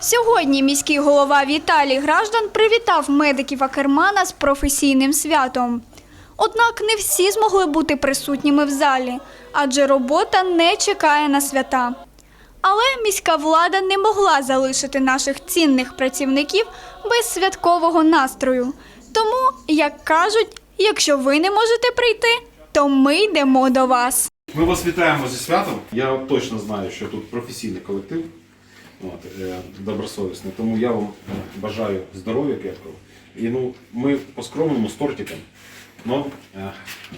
Сьогодні міський голова Віталій Граждан привітав медиків Акермана з професійним святом. Однак не всі змогли бути присутніми в залі, адже робота не чекає на свята. Але міська влада не могла залишити наших цінних працівників без святкового настрою. Тому, як кажуть, якщо ви не можете прийти, то ми йдемо до вас. Ми вас вітаємо зі святом. Я точно знаю, що тут професійний колектив, от, е, добросовісний. Тому я вам е, бажаю здоров'я крепкого. І ну, ми по-скромному з тортиком, але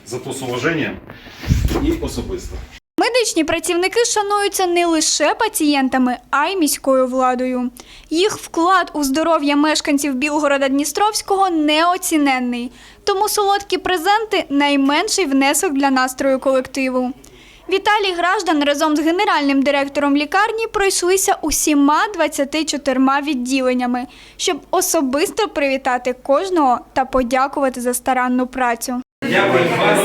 зато з уваженням і особисто. Медичні працівники шануються не лише пацієнтами, а й міською владою. Їх вклад у здоров'я мешканців Білгорода Дністровського неоціненний. Тому солодкі презенти найменший внесок для настрою колективу. Віталій Граждан разом з генеральним директором лікарні пройшлися усіма 24 відділеннями, щоб особисто привітати кожного та подякувати за старанну працю. Дякую вас,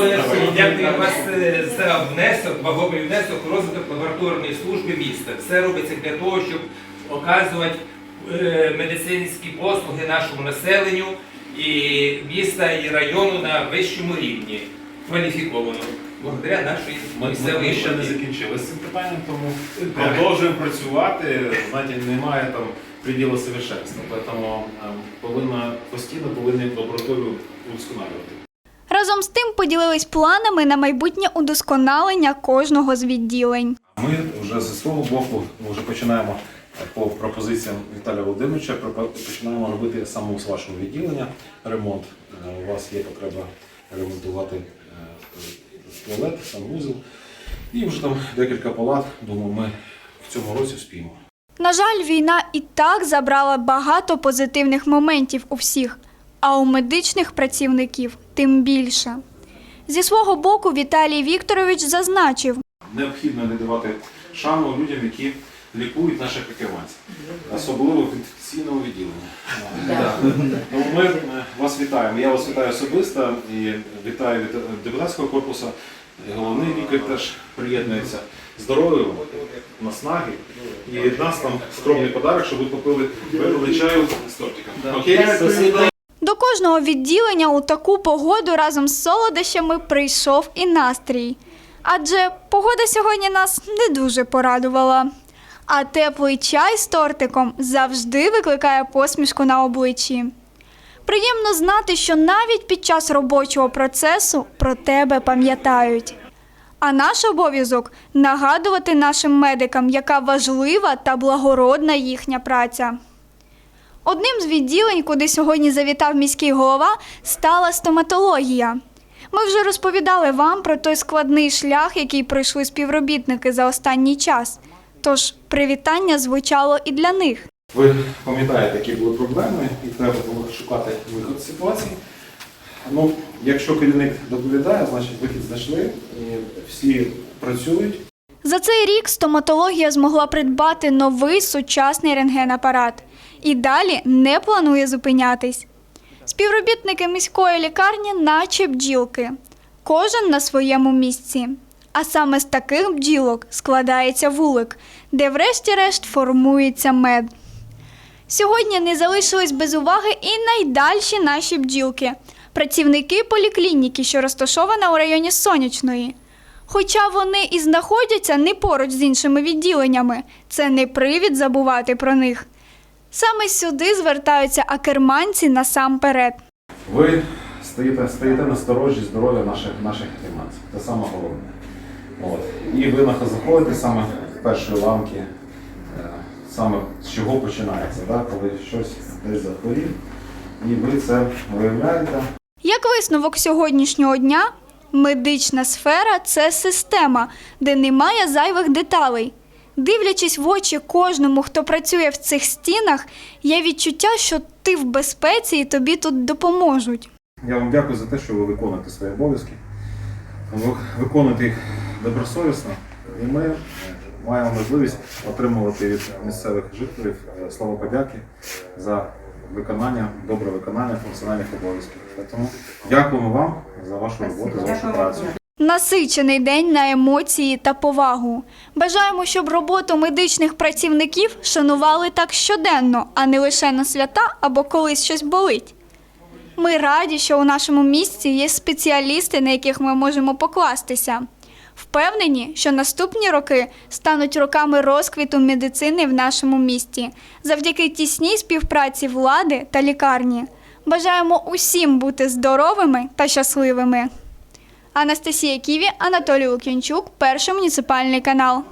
дякую вас е, за внесок, вагомий внесок розвиток лабораторної служби міста. Все робиться для того, щоб оказувати е, медицинські послуги нашому населенню і міста і району на вищому рівні, кваліфіковано, благодаря нашій місцевій ми ще не владі. закінчили з цим питанням, тому продовжуємо працювати. Знаєте, немає там приділу совершенства. Тому е, повинна постійно повинні лабораторію удосконалювати. Разом з тим поділились планами на майбутнє удосконалення кожного з відділень. Ми вже зі свого боку вже починаємо е, по пропозиціям Віталія Володимировича починаємо робити саме з вашого відділення ремонт. Е, У вас є потреба ремонтувати е, туалет, санвузол. І вже там декілька палат. Думаю, ми в цьому році вспіємо. На жаль, війна і так забрала багато позитивних моментів у всіх, а у медичних працівників тим більше. Зі свого боку Віталій Вікторович зазначив, Необхідно надавати шану людям, які лікують наших акерманців, особливо в відділенні. Да. Тому ми е, вас вітаємо. Я вас вітаю особисто і вітаю від е, депутатського корпусу. Головний лікар теж приєднується. Здоров'я, наснаги. І від нас там скромний подарок, щоб ви попили випили чаю з тортиком. Окей? до кожного відділення у таку погоду разом з солодощами прийшов і настрій. Адже погода сьогодні нас не дуже порадувала. А теплий чай з тортиком завжди викликає посмішку на обличчі. Приємно знати, що навіть під час робочого процесу про тебе пам'ятають. А наш обов'язок нагадувати нашим медикам, яка важлива та благородна їхня праця. Одним з відділень, куди сьогодні завітав міський голова, стала стоматологія. Ми вже розповідали вам про той складний шлях, який пройшли співробітники за останній час. Тож привітання звучало і для них. Ви пам'ятаєте, які були проблеми, і треба було шукати виход з ситуації. Ну, якщо керівник доповідає, значить вихід знайшли, і всі працюють. За цей рік стоматологія змогла придбати новий сучасний рентгенапарат і далі не планує зупинятись. Співробітники міської лікарні, наче бджілки, кожен на своєму місці. А саме з таких бджілок складається вулик, де врешті-решт формується мед. Сьогодні не залишились без уваги і найдальші наші бджілки працівники поліклініки, що розташована у районі Сонячної. Хоча вони і знаходяться не поруч з іншими відділеннями, це не привід забувати про них. Саме сюди звертаються акерманці насамперед. Ви стоїте, стоїте на сторожі здоров'я наших, наших кліматів. Це саме головне. От. І ви нахо- заходите саме в першої ланки, е, саме з чого починається, да? коли щось десь захворів, і ви це виявляєте. Як висновок сьогоднішнього дня, медична сфера це система, де немає зайвих деталей. Дивлячись в очі кожному, хто працює в цих стінах, є відчуття, що ти в безпеці і тобі тут допоможуть. Я вам дякую за те, що ви виконуєте свої обов'язки. Ви виконуєте їх добросовісно, і ми е, маємо можливість отримувати від місцевих жителів е, слова подяки за виконання, добре виконання функціональних обов'язків. Тому дякуємо вам за вашу роботу, за вашу працю. Насичений день на емоції та повагу. Бажаємо, щоб роботу медичних працівників шанували так щоденно, а не лише на свята або колись щось болить. Ми раді, що у нашому місті є спеціалісти, на яких ми можемо покластися. Впевнені, що наступні роки стануть роками розквіту медицини в нашому місті завдяки тісній співпраці влади та лікарні. Бажаємо усім бути здоровими та щасливими. Анастасія Ківі, Анатолій Лук'янчук, перший муніципальний канал.